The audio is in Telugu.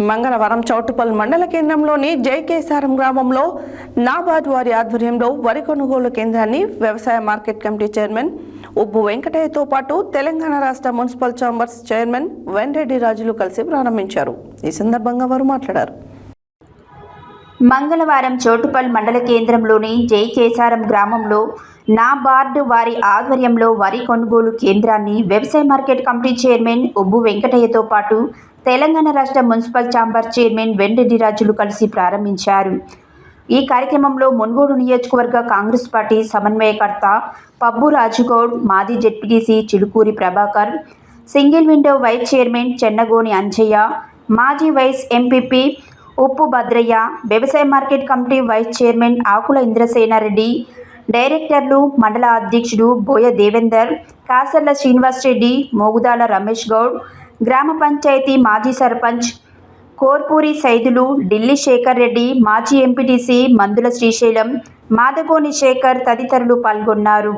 మంగళవారం చౌటుపల్ మండల కేంద్రంలోని జైకేసారం గ్రామంలో నాబార్డ్ వారి ఆధ్వర్యంలో వరి కొనుగోలు కేంద్రాన్ని వ్యవసాయ మార్కెట్ కమిటీ చైర్మన్ ఉబ్బు వెంకటయ్యతో పాటు తెలంగాణ రాష్ట్ర మున్సిపల్ ఛాంబర్స్ చైర్మన్ వెంరెడ్డి రాజులు కలిసి ప్రారంభించారు. ఈ సందర్భంగా వారు మాట్లాడారు. మంగళవారం చోటుపల్ మండల కేంద్రంలోని జై కేసారం గ్రామంలో నాబార్డు వారి ఆధ్వర్యంలో వరి కొనుగోలు కేంద్రాన్ని వ్యవసాయ మార్కెట్ కమిటీ చైర్మన్ ఉబ్బు వెంకటయ్యతో పాటు తెలంగాణ రాష్ట్ర మున్సిపల్ ఛాంబర్ చైర్మన్ వెండెడ్డి రాజులు కలిసి ప్రారంభించారు. ఈ కార్యక్రమంలో మున్గోడు నియోజకవర్గ కాంగ్రెస్ పార్టీ సమన్వయకర్త పబ్బు రాజుగౌడ్ మాజీ ZPTC Chilukuri Prabhakar single window vice chairman Chennagoni Anjaiah మాజీ వైస్ ఎంపీపీ ఉప్పు భద్రయ్య వ్యవసాయ market committee vice chairman Akula Indrasenareddy డైరెక్టర్లు మండల అధ్యక్షుడు బోయ దేవేందర్ కాసర్ల శ్రీనివాస్ రెడ్డి మోగుదాల రమేష్ గౌడ్ గ్రామ పంచాయతీ మాజీ సర్పంచ్ కోర్పూరి సైదులు ఢిల్లీ శేఖర్ రెడ్డి మాజీ ఎంపీటీసీ మందుల శ్రీశైలం మాదగోని శేఖర్ తదితరులు పాల్గొన్నారు.